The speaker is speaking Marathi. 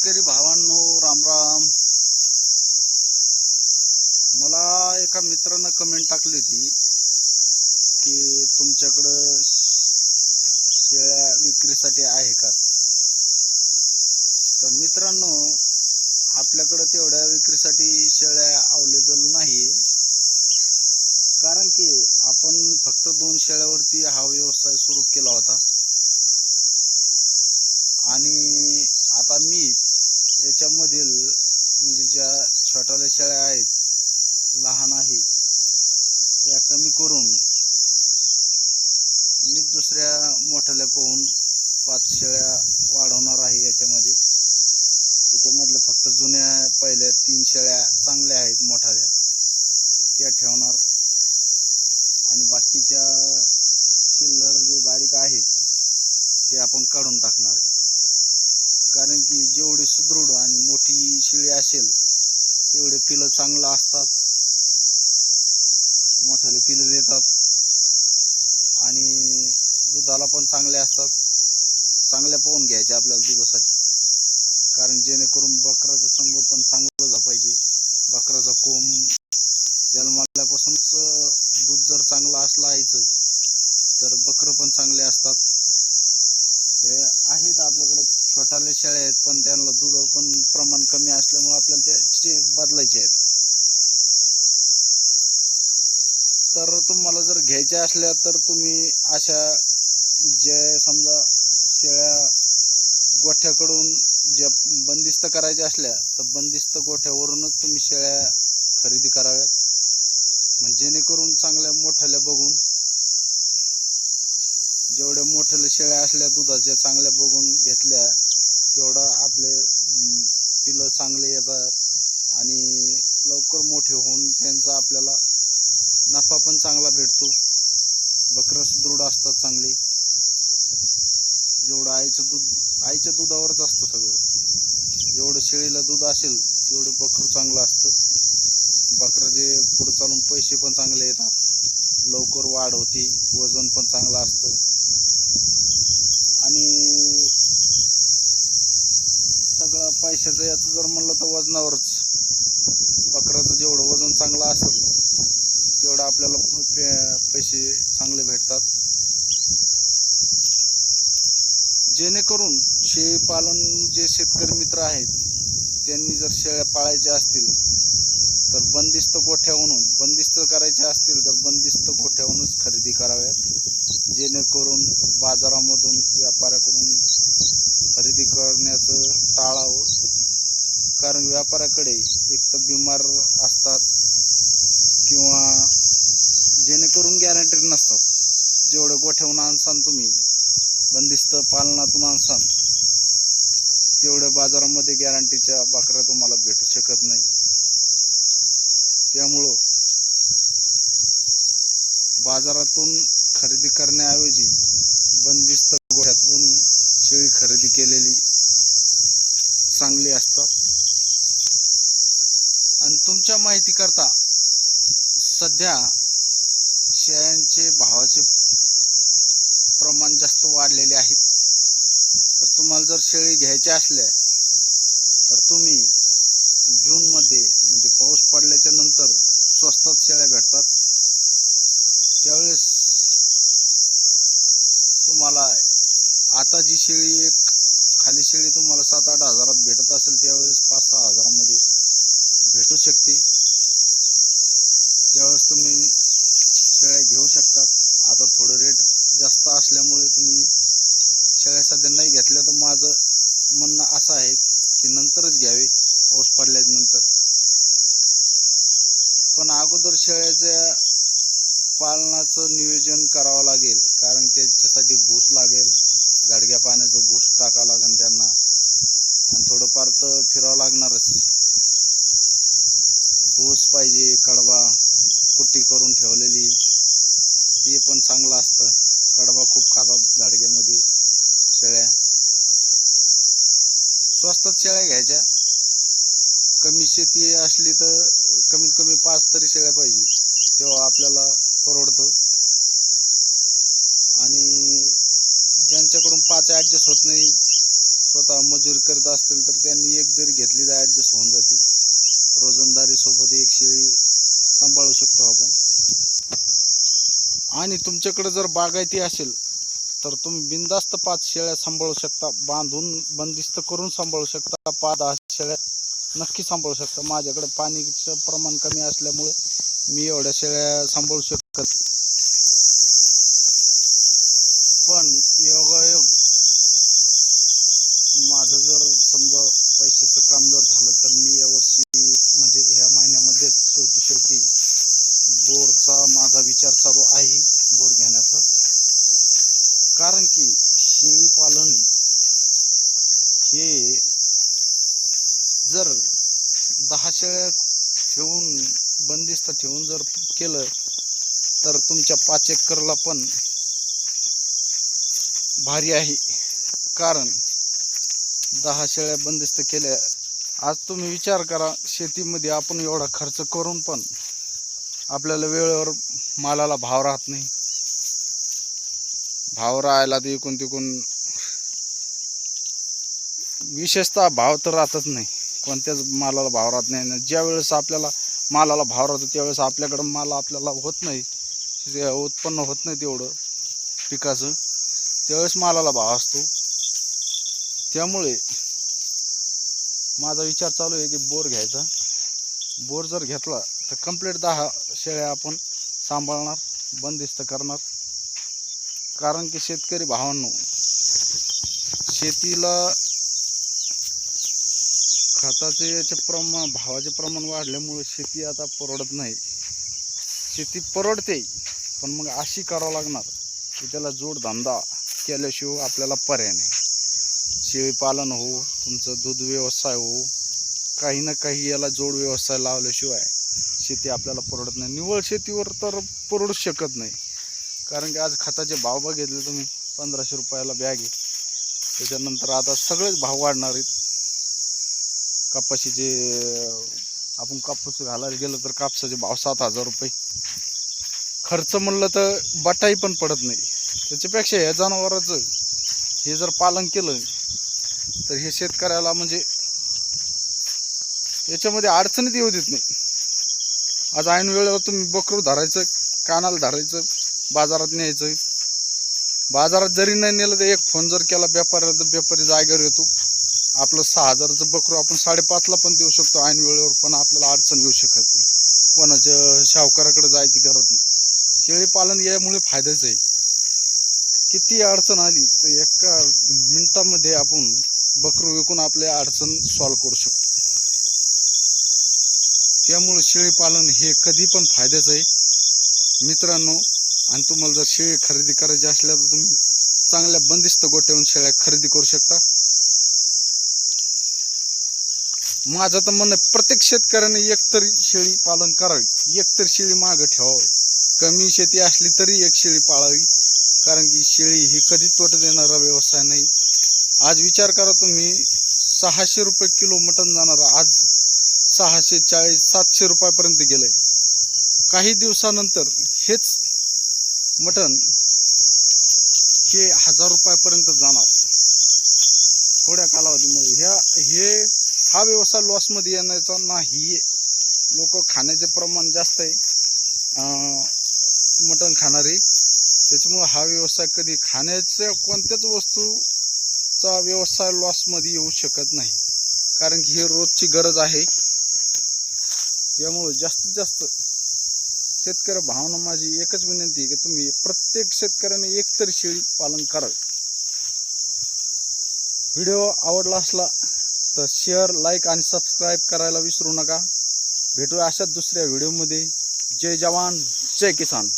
शेतकरी भावांनो रामराम मला एका मित्रानं कमेंट टाकली होती की तुमच्याकडं शेळ्या विक्रीसाठी आहे का? तर मित्रांनो आपल्याकडं तेवढ्या विक्रीसाठी शेळ्या अवेलेबल नाही कारण की आपण फक्त दोन शेळ्यावरती हा व्यवसाय सुरू केला होता आणि आता मी याच्यामधील म्हणजे ज्या छोट्याल्या शेळ्या आहेत लहान आहेत त्या कमी करून मी दुसऱ्या मोठ्याल्या पाहून पाच शेळ्या वाढवणार आहे याच्यामध्ये. याच्यामधल्या फक्त जुन्या पहिल्या तीन शेळ्या चांगल्या आहेत मोठ्याल्या. त्या ठेवणार. आणि बाकीच्या चिल्लर जे बारीक आहेत ते आपण काढून टाकणार. आहे की जेवढी सुदृढ आणि मोठी शेळी असेल तेवढे पिलं चांगलं असतात. मोठाले पिलं देतात. आणि दुधाला पण चांगले असतात. चांगल्या पाहून घ्यायचे आपल्याला दुधासाठी. कारण जेणेकरून बकराचं संगोपन चांगलं झालं पाहिजे बकराचा कोंब जन्माल्यापासूनच दूध जर चांगलं असलं आईचं तर बकरं पण चांगले असतात हे आहेत आपल्याकडे छोटाले शेळ्या आहेत पण त्यांना दूध पण प्रमाण कमी असल्यामुळे आपल्याला त्याचे बदलायचे आहेत. तर तुम्हाला जर घ्यायच्या असल्या तर तुम्ही अशा जे समजा शेळ्या गोठ्याकडून ज्या बंदिस्त करायच्या असल्या तर बंदिस्त गोठ्यावरूनच तुम्ही शेळ्या खरेदी कराव्यात. म्हणजे जेणेकरून चांगल्या मोठ्याल्या बघून जेवढ्या शेळ्या असल्या दुधाच्या चांगल्या बघून घेतल्या तेवढं आपले पिलं चांगले येतात आणि लवकर मोठे होऊन त्यांचा आपल्याला नफा पण चांगला भेटतो. बकरं सुदृढ असतात चांगली. जेवढं आईचं दूध आईच्या दुधावरच असतं सगळं. जेवढं शेळीला दूध असेल तेवढं बकरं चांगलं असतं. बकरं जे पुढं चालून पैसे पण चांगले येतात. लवकर वाढ होते वजन पण चांगलं असतं आणि कशाचं याचं जर म्हणलं तर वजनावरच. बकराचं जेवढं वजन चांगलं असेल तेवढं आपल्याला पे- पैसे चांगले भेटतात. जेणेकरून शेळीपालन जे शेतकरी मित्र आहेत त्यांनी जर शेळ्या पाळायच्या असतील तर बंदिस्त गोठ्यावरून बंदिस्त करायचे असतील तर बंदिस्त गोठ्यावरूनच खरेदी कराव्यात. जेणेकरून बाजारामधून व्यापाऱ्याकडून खरेदी करण्याचं टाळावं. कारण व्यापाऱ्याकडे एक तर बिमार असतात किंवा जेणेकरून गॅरंटेड नसतात. जेवढं गोठ्याहून आणसान तुम्ही बंदिस्त पालनातून आणसान तेवढ्या बाजारामध्ये गॅरंटीच्या बाकऱ्या तुम्हाला भेटू शकत नाही. त्यामुळं बाजारातून खरेदी करण्याऐवजी बंदिस्त गोठ्यातून शेळी खरेदी केलेली चांगली असतात. तुमच्या माहितीकरता सध्या शेळ्यांचे भावाचे प्रमाण जास्त वाढलेले आहेत. तर तुम्हाला जर शेळी घ्यायच्या असल्या तर तुम्ही जूनमध्ये म्हणजे पाऊस पडल्याच्या नंतर स्वस्तात शेळ्या भेटतात. त्यावेळेस तुम्हाला आता जी शेळी एक खाली शेळी तुम्हाला सात आठ हजारात भेटत असेल त्यावेळेस पाच सहा हजार भेटू शकते त्यावेळेस तुम्ही शेळ्या घेऊ शकतात. आता थोडं रेट जास्त असल्यामुळे तुम्ही शेळ्या सध्या नाही घेतल्या तर माझं म्हणणं असं आहे की नंतरच घ्यावे पाऊस पडल्यानंतर. पण अगोदर शेळ्याच्या पालनाचं नियोजन करा. स्वस्तात शेळ्या घ्यायच्या. कमी शेती असली तर कमीत कमी पाच तरी शेळ्या पाहिजे. तेव्हा आपल्याला परवडतं. आणि ज्यांच्याकडून पाच ॲडजस्ट होत नाही स्वतः मजुरी करत असतील तर त्यांनी एक जरी घेतली तर ॲडजस्ट होऊन जाते. रोजंदारी सोबत एक शेळी सांभाळू शकतो आपण. आणि तुमच्याकडे जर बागायती असेल तर तुम्ही बिंदास्त पाच शेळ्या सांभाळू शकता. बांधून बंदिस्त करून सांभाळू शकता. पाच दहा शेळ्या नक्की सांभाळू शकता. माझ्याकडे पाणीचं प्रमाण कमी असल्यामुळे मी एवढ्या शेळ्या सांभाळू शकत पण योगायोग माझं जर समजा पैशाचं काम जर झालं तर मी यावर्षी म्हणजे ह्या महिन्यामध्येच शेवटी शेवटी बोरचा माझा विचार चालू आहे बोर घेण्याचा कारण की शेळी पालन हे जर दहा शेळ्या ठेवून बंदिस्त ठेवून जर केलं तर तुमच्या पाच एकरला पण भारी आहे. कारण दहा शेळ्या बंदिस्त केल्या. आज तुम्ही विचार करा शेतीमध्ये आपण एवढा खर्च करून पण आपल्याला वेळेवर मालाला भाव राहत नाही. भाव राहायला तर इकून तिकून विशेषतः भाव तर राहतच नाही. कोणत्याच मालाला भाव राहत नाही. आणि ज्या वेळेस आपल्याला मालाला भाव राहतो त्यावेळेस आपल्याकडं माल आपल्याला होत नाही. उत्पन्न होत नाही तेवढं पिकाचं. त्यावेळेस मालाला भाव असतो. त्यामुळे माझा विचार चालू आहे की बोर घ्यायचा. बोर जर घेतला तर कंप्लीट दहा शेळ्या आपण सांभाळणार बंदिस्त करणार. कारण की शेतकरी भावांनो शेतीला खताचे याचे प्रमाण भावाचे प्रमाण वाढल्यामुळे शेती आता परवडत नाही. शेती परवडते पण मग अशी करावं लागणार की त्याला जोडधंदा केल्याशिवाय आपल्याला पर्याय नाही. शेळीपालन हो तुमचं दूध व्यवसाय हो काही ना काही याला जोड व्यवसाय लावल्याशिवाय शेती आपल्याला परवडत नाही. निव्वळ शेतीवर तर परवडूच शकत नाही. कारण की आज खताचे भाव बघितले तुम्ही पंधराशे रुपयाला बॅग आहे. त्याच्यानंतर आता सगळेच भाव वाढणार आहेत. कपाशीचे आपण कापूस घालायला गेलो तर कापसाचे भाव सात हजार रुपये. खर्च म्हणलं तर बटाई पण पडत नाही. त्याच्यापेक्षा या जनावराचं हे जर पालन केलं तर हे शेतकऱ्याला म्हणजे याच्यामध्ये अडचणीत येऊ देत नाही. आज ऐन वेळेला तुम्ही बकरू धरायचं कानाला धरायचं बाजारात न्यायचं. बाजारात जरी नाही नेलं तर एक फोन जर केला व्यापाऱ्याला तर व्यापारी जागेवर येतो. आपलं सहा हजाराचं बकरू आपण साडेपाचला पण देऊ शकतो. ऐन वेळेवर पण आपल्याला अडचण येऊ शकत नाही. कोणाच्या शावकाराकडे जायची गरज नाही. शेळी पालन यामुळे फायद्याचं आहे. किती अडचण आली तर एका मिनटामध्ये आपण बकरू विकून आपल्या अडचण सॉल्व करू शकतो. त्यामुळे शेळी पालन हे कधी पण फायद्याचं आहे. मित्रांनो आणि तुम्हाला जर शेळी खरेदी करायची असल्या तर तुम्ही चांगल्या बंदिस्त गोट्यावरून शेळ्या खरेदी करू शकता. माझं तर म्हणणं आहे, प्रत्येक शेतकऱ्याने एकतर शेळी पालन करावी. एकतर शेळी मागं ठेवावी. कमी शेती असली तरी एक शेळी पाळावी. कारण की शेळी ही कधीच तोट देणारा व्यवसाय नाही. आज विचार करा तुम्ही सहाशे रुपये किलो मटण जाणार आज सहाशे चाळीस सातशे रुपयापर्यंत गेलंय. काही दिवसानंतर हेच मटण हे हजार रुपयापर्यंत जाणार. थोड्या कालावधीमध्ये ह्या हे हा व्यवसाय लॉसमध्ये येण्याचा नाही. लोक खाण्याचे प्रमाण जास्त आहे. मटण खाणारे. त्याच्यामुळं हा व्यवसाय कधी खाण्याच्या कोणत्याच वस्तूचा व्यवसाय लॉसमध्ये येऊ शकत नाही. कारण की ही रोजची गरज आहे. त्यामुळं जास्तीत जास्त शेतकरी भावना माझी एकच विनंती आहे की तुम्ही प्रत्येक शेतकऱ्याने एकतरी शेळी पालन करावे. व्हिडिओ आवडला असला तर शेअर लाईक आणि सबस्क्राईब करायला विसरू नका. भेटूया अशाच दुसऱ्या व्हिडिओमध्ये जय जवान जय किसान.